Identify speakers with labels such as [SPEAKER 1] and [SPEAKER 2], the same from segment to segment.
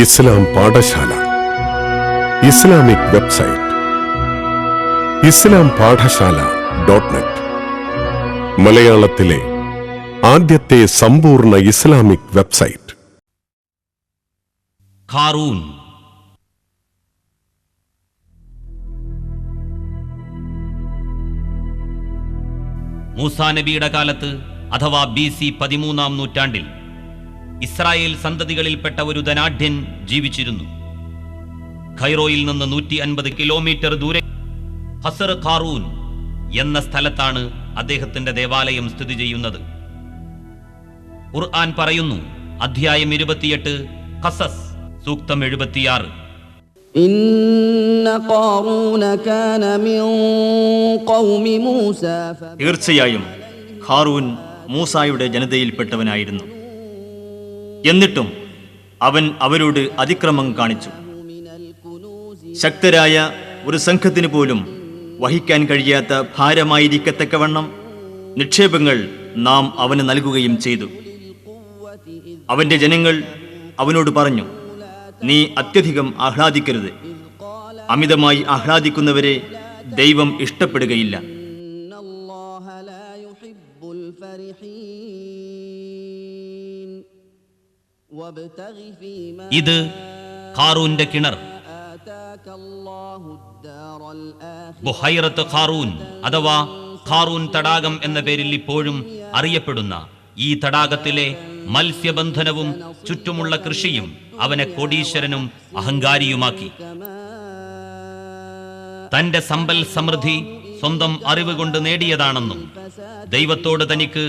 [SPEAKER 1] ഇസ്ലാം പാഠശാല. Islamic website. ഇസ്ലാം പാഠശാല dot net. മലയാളത്തിലെ ആദ്യത്തെ സമ്പൂർണ ഇസ്ലാമിക് വെബ്സൈറ്റ്.
[SPEAKER 2] ഖാറൂൻ. മൂസാ നബിയുടെ കാലത്ത് അഥവാ ബി സി പതിമൂന്നാം നൂറ്റാണ്ടിൽ ഇസ്രായേൽ സന്തതികളിൽപ്പെട്ട ഒരു ധനാഢ്യൻ ജീവിച്ചിരുന്നു. ഖൈറോയിൽ നിന്ന് നൂറ്റി അൻപത് കിലോമീറ്റർ ദൂരെ ഹസർ ഖാറൂൻ എന്ന സ്ഥലത്താണ് അദ്ദേഹത്തിന്റെ ദേവാലയം സ്ഥിതി ചെയ്യുന്നത്. ഖുർആൻ പറയുന്നു അധ്യായം ഇരുപത്തിയെട്ട് ഖസസ് സൂക്തം എഴുപത്തിയാറ്.
[SPEAKER 3] തീർച്ചയായും ഖാറൂൻ മൂസായുടെ ജനതയിൽപ്പെട്ടവനായിരുന്നു. എന്നിട്ടും അവൻ അവരോട് അതിക്രമം കാണിച്ചു. ശക്തരായ ഒരു സംഘത്തിന് പോലും വഹിക്കാൻ കഴിയാത്ത ഭാരമായിരിക്കത്തക്കവണ്ണം നിക്ഷേപങ്ങൾ നാം അവന് നൽകുകയും ചെയ്തു. അവന്റെ ജനങ്ങൾ അവനോട് പറഞ്ഞു നീ അത്യധികം ആഹ്ലാദിക്കരുത്. അമിതമായി ആഹ്ലാദിക്കുന്നവരെ ദൈവം ഇഷ്ടപ്പെടുകയില്ല.
[SPEAKER 4] ഫരിഹീൻ.
[SPEAKER 2] ഇത് ഖാറൂന്റെ കിണർ. ബുഹൈറത്ത് ഖാറൂൻ അഥവാ ഖാറൂൻ തടാകം എന്ന പേരിൽ ഇപ്പോഴും അറിയപ്പെടുന്ന ഈ തടാകത്തിലെ മത്സ്യബന്ധനവും ചുറ്റുമുള്ള കൃഷിയും അവനെ കോടീശ്വരനും അഹങ്കാരിയുമാക്കി. തന്റെ സമ്പൽ സമൃദ്ധി സ്വന്തം അറിവ് കൊണ്ട് നേടിയതാണെന്നും ദൈവത്തോട് തനിക്ക്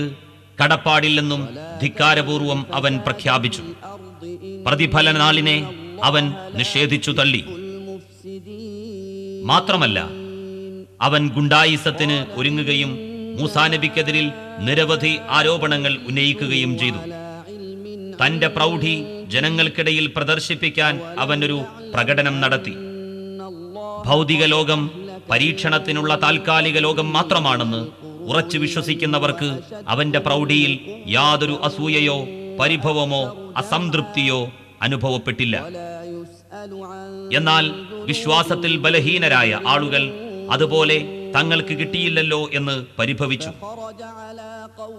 [SPEAKER 2] കടപ്പാടില്ലെന്നും ധിക്കാരപൂർവം അവൻ പ്രഖ്യാപിച്ചു. പ്രതിഫല നാളിനെ അവൻ നിഷേധിച്ചു തള്ളി. മാത്രമല്ല അവൻ ഗുണ്ടായിസത്തിന് ഒരുങ്ങുകയും മൂസാനബിക്കെതിരിൽ നിരവധി ആരോപണങ്ങൾ ഉന്നയിക്കുകയും ചെയ്തു. തന്റെ പ്രൗഢി ജനങ്ങൾക്കിടയിൽ പ്രദർശിപ്പിക്കാൻ അവൻ ഒരു പ്രകടനം നടത്തി. ഭൗതിക ലോകം പരീക്ഷണത്തിനുള്ള താൽക്കാലിക ലോകം മാത്രമാണെന്ന് ഉറച്ചു വിശ്വസിക്കുന്നവർക്ക് അവന്റെ പ്രൗഢിയിൽ യാതൊരു അസൂയയോ പരിഭവമോ അസംതൃപ്തിയോ അനുഭവപ്പെട്ടില്ല. എന്നാൽ വിശ്വാസത്തിൽ ബലഹീനരായ ആളുകൾ അതുപോലെ തങ്ങൾക്ക് കിട്ടിയില്ലല്ലോ എന്ന് പരിഭവിച്ചു.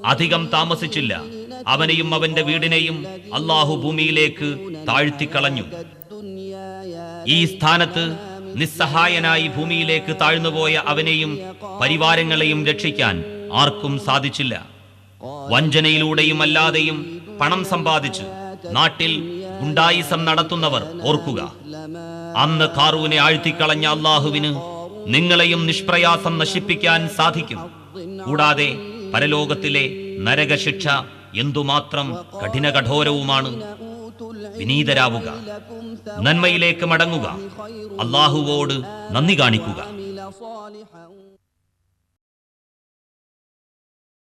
[SPEAKER 2] അധികം താമസിച്ചില്ല. അവനെയും അവന്റെ വീടിനെയും അള്ളാഹു ഭൂമിയിലേക്ക് താഴ്ത്തിക്കളഞ്ഞു. ഈ സ്ഥാനത്ത് നിസ്സഹായനായി ഭൂമിയിലേക്ക് താഴ്ന്നുപോയ അവനെയും പരിവാരങ്ങളെയും രക്ഷിക്കാൻ ആർക്കും സാധിച്ചില്ല. വഞ്ചനയിലൂടെയും അല്ലാതെയും പണം സമ്പാദിച്ച് നാട്ടിൽ ഗുണ്ടായിസം നടത്തുന്നവർ ഓർക്കുക. അന്ന് കാറൂനെ ആഴ്ത്തിക്കളഞ്ഞ അള്ളാഹുവിന് നിങ്ങളെയും നിഷ്പ്രയാസം നശിപ്പിക്കാൻ സാധിക്കും. കൂടാതെ പരലോകത്തിലെ നരകശിക്ഷ എന്തുമാത്രം കഠിന കഠോരവുമാണ് വിനീതരാവുക. നന്മയിലേക്ക് മടങ്ങുക. അള്ളാഹുവോട് നന്ദി കാണിക്കുക.